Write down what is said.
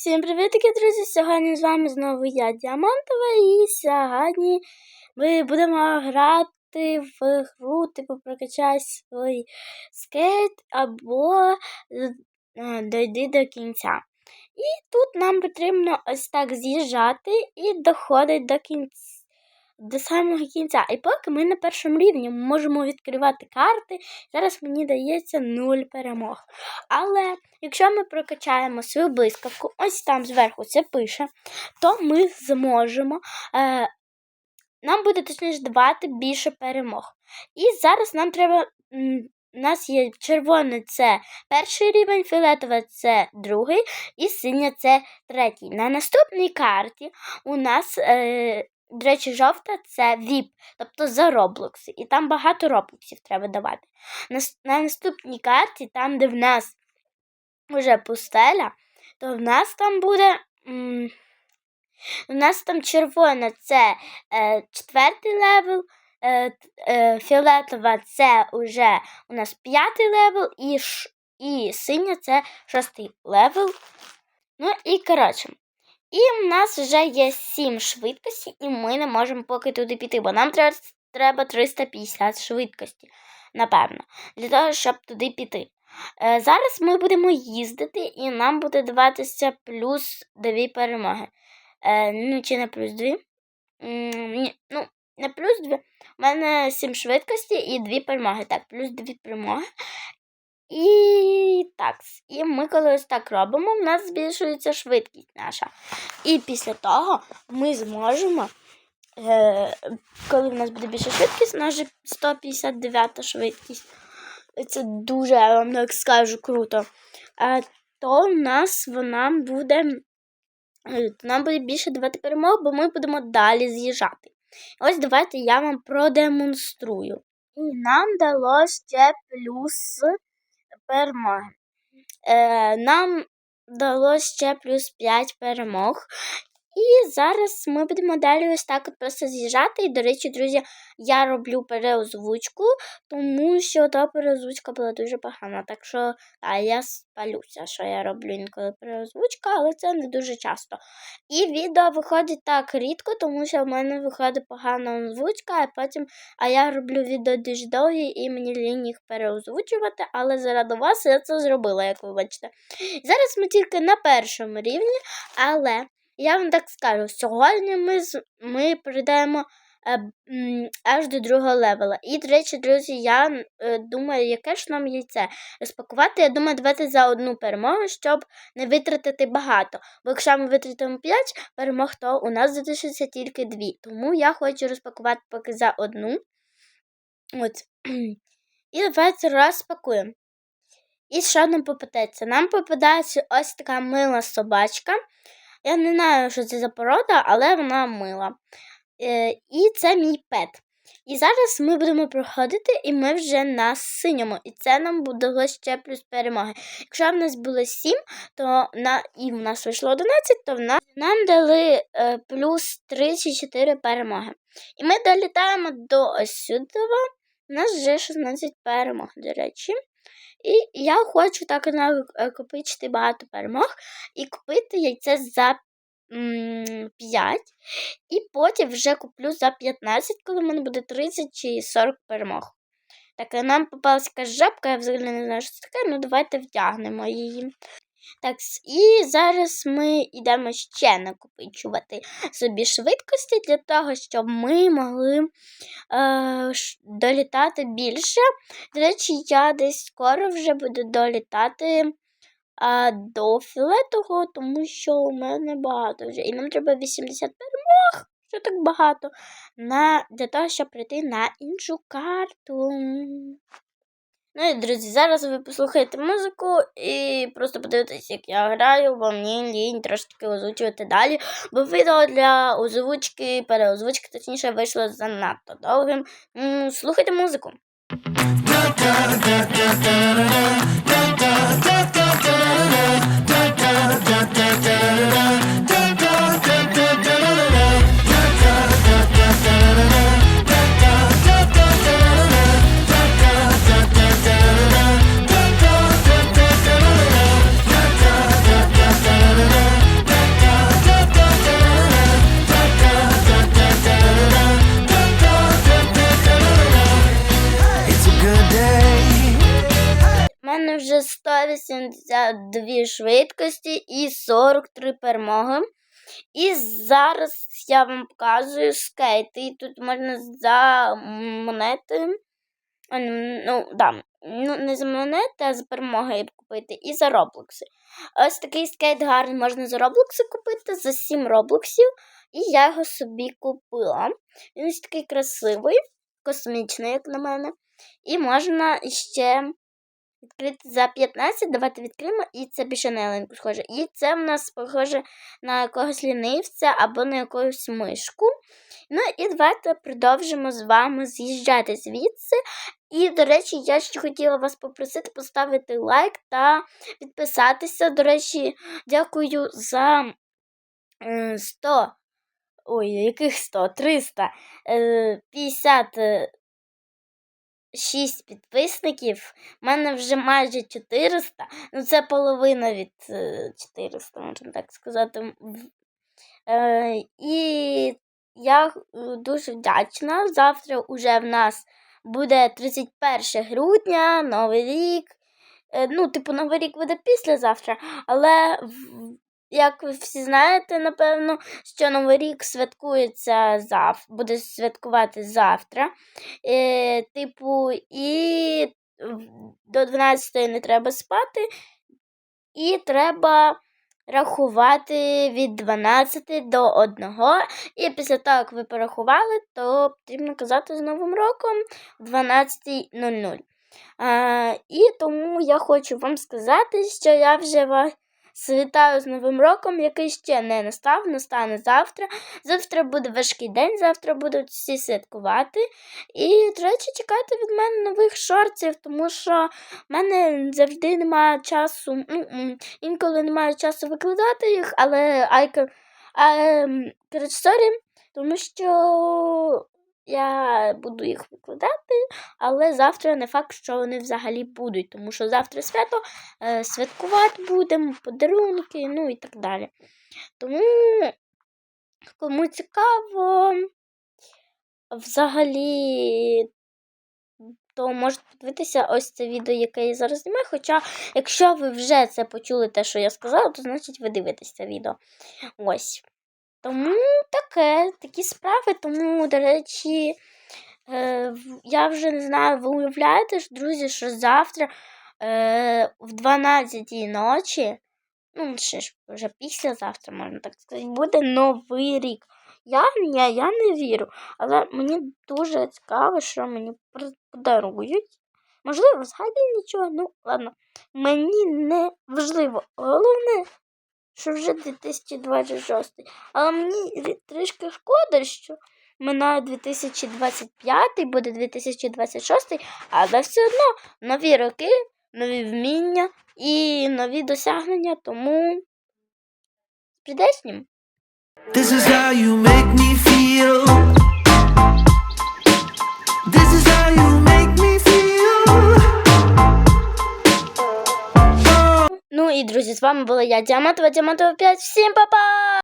Всім привітки, друзі! Сьогодні з вами знову я Діамантова, і сьогодні ми будемо грати в гру, типу прокачай свій скейт або е, дойди до кінця. І тут нам потрібно ось так з'їжджати і доходити до кінця. До самого кінця. І поки ми на першому рівні можемо відкривати карти, зараз мені дається 0 перемог. Але якщо ми прокачаємо свою блискавку, ось там зверху це пише, то ми зможемо. Е, Нам буде точніше давати більше перемог. І зараз нам треба. У нас є червоне це перший рівень, фіолетове це другий, і синє це третій. На наступній карті у нас е, до речі, жовта це VIP, тобто за роблокси. І там багато роблоксів треба давати. На, на наступній карті, там, де в нас вже пустеля, то в нас там буде. М у нас там червона це е, четвертий левел, е, е, фіолетова це вже у нас п'ятий левел, і ш, і синя це шостий левел. Ну і коротше, і в нас вже є 7 швидкості, і ми не можемо поки туди піти, бо нам треба треба 350 швидкості, напевно, для того, щоб туди піти. Е, Зараз ми будемо їздити, і нам буде даватися плюс 2 перемоги. Е, Ну, чи не плюс 2? Ні, ну, не плюс 2. У мене 7 швидкості і 2 перемоги. Так, плюс 2 перемоги. І так, і ми коли ось так робимо, в нас збільшується швидкість наша. І після того ми зможемо, е, коли в нас буде більша швидкість, у же 159 швидкість. Це дуже, я вам так скажу, круто. А, то в нас вона буде. Е, нам буде більше давати перемог, бо ми будемо далі з'їжджати. Ось давайте я вам продемонструю. І нам дало ще плюс перемоги. Е, Нам вдалося ще плюс 5 перемог. І зараз ми будемо далі ось так от просто з'їжджати. І, до речі, друзі, я роблю переозвучку, тому що та переозвучка була дуже погана. Так що а я спалюся, що я роблю інколи переозвучка, але це не дуже часто. І відео виходить так рідко, тому що в мене виходить погана озвучка, а потім а я роблю відео дуже довгі і мені лінь їх переозвучувати, але заради вас я це зробила, як ви бачите. Зараз ми тільки на першому рівні, але. Я вам так скажу, сьогодні ми ми прийдемо е, аж до другого левела. І, до речі, друзі, я е, думаю, яке ж нам яйце розпакувати. Я думаю, давайте за одну перемогу, щоб не витратити багато. Бо якщо ми витратимо 5 перемог, то у нас залишиться тільки 2. Тому я хочу розпакувати поки за одну. От. І давайте розпакуємо. І що нам попадеться? Нам попадається ось така мила собачка. Я не знаю, що це за порода, але вона мила. Е, І це мій пет. І зараз ми будемо проходити, і ми вже на синьому. І це нам буде ще плюс перемоги. Якщо в нас було 7, то на, і в нас вийшло 11, то в нас нам дали е, плюс 3 чи 4 перемоги. І ми долітаємо до ось сюди. У нас вже 16 перемог, до речі. І я хочу так накопичити багато перемог і купити яйце за 5. І потім вже куплю за 15, коли в мене буде 30 чи 40 перемог. Так, нам попалася якась жабка, я взагалі не знаю, що це таке, ну давайте вдягнемо її. Так, і зараз ми йдемо ще накопичувати собі швидкості для того, щоб ми могли е, долітати більше. До речі, я десь скоро вже буду долітати е, до філетового, тому що у мене багато вже. І нам треба 80 перемог, що так багато, на, для того, щоб прийти на іншу карту. Ну і друзі, зараз ви послухаєте музику і просто подивитесь, як я граю, бо мені лінь трошки озвучувати далі. Бо відео для озвучки, переозвучки, точніше, вийшло занадто довгим. Слухайте музику. 182 швидкості і 43 перемоги. І зараз я вам показую скейти. І тут можна за монети. Ну, да, ну, не за монети, а за перемоги купити. І за роблокси. Ось такий скейт гарний можна за роблокси купити за 7 роблоксів. І я його собі купила. Він ось такий красивий, космічний, як на мене. І можна ще Відкрити за 15, давайте відкриємо, і це більше на ялинку схоже. І це в нас схоже на якогось лінивця або на якусь мишку. Ну і давайте продовжимо з вами з'їжджати звідси. І, до речі, я ще хотіла вас попросити поставити лайк та підписатися. До речі, дякую за е, 100. Ой, яких 100? 350 6 підписників, в мене вже майже 400. Ну, це половина від е, 400, можна так сказати. Е, і я е, дуже вдячна. Завтра вже в нас буде 31 грудня, Новий рік. Ну, типу, Новий рік буде післязавтра, але як ви всі знаєте, напевно, що Новий рік святкується зав... буде святкувати завтра. Е, типу, і до 12 не треба спати, і треба рахувати від 12 до 1. І після того, як ви порахували, то потрібно казати з Новим роком 12.00. А, і тому я хочу вам сказати, що я вже вас вітаю з Новим роком, який ще не настав, настане завтра. Завтра буде важкий день, завтра будуть всі святкувати. І, до речі, чекайте від мене нових шортів, тому що в мене завжди немає часу. Ну, інколи немає часу викладати їх, але айка. Ем, сорі, тому що я буду їх викладати, але завтра не факт, що вони взагалі будуть, тому що завтра свято е, святкувати будемо, подарунки, ну і так далі. Тому, кому цікаво, взагалі, то можете подивитися ось це відео, яке я зараз знімаю. Хоча, якщо ви вже це почули, те, що я сказала, то значить ви дивитесь це відео. Ось. Тому таке, такі справи. Тому, до речі, е, я вже не знаю, ви уявляєте друзі, що завтра е, в 12 ночі, ну, ще ж вже післязавтра, можна так сказати, буде новий рік. Я, ні, я не вірю, але мені дуже цікаво, що мені подарують. Можливо, взагалі нічого, ну ладно. Мені не важливо. Головне, що вже 2026. Але мені трішки шкода, що минає 2025, буде 2026, але все одно нові роки, нові вміння і нові досягнення, тому з. This is how you make me feel. Oh. друзья, с вами була я, Діамантова, Діамантова 5. Всім па-па!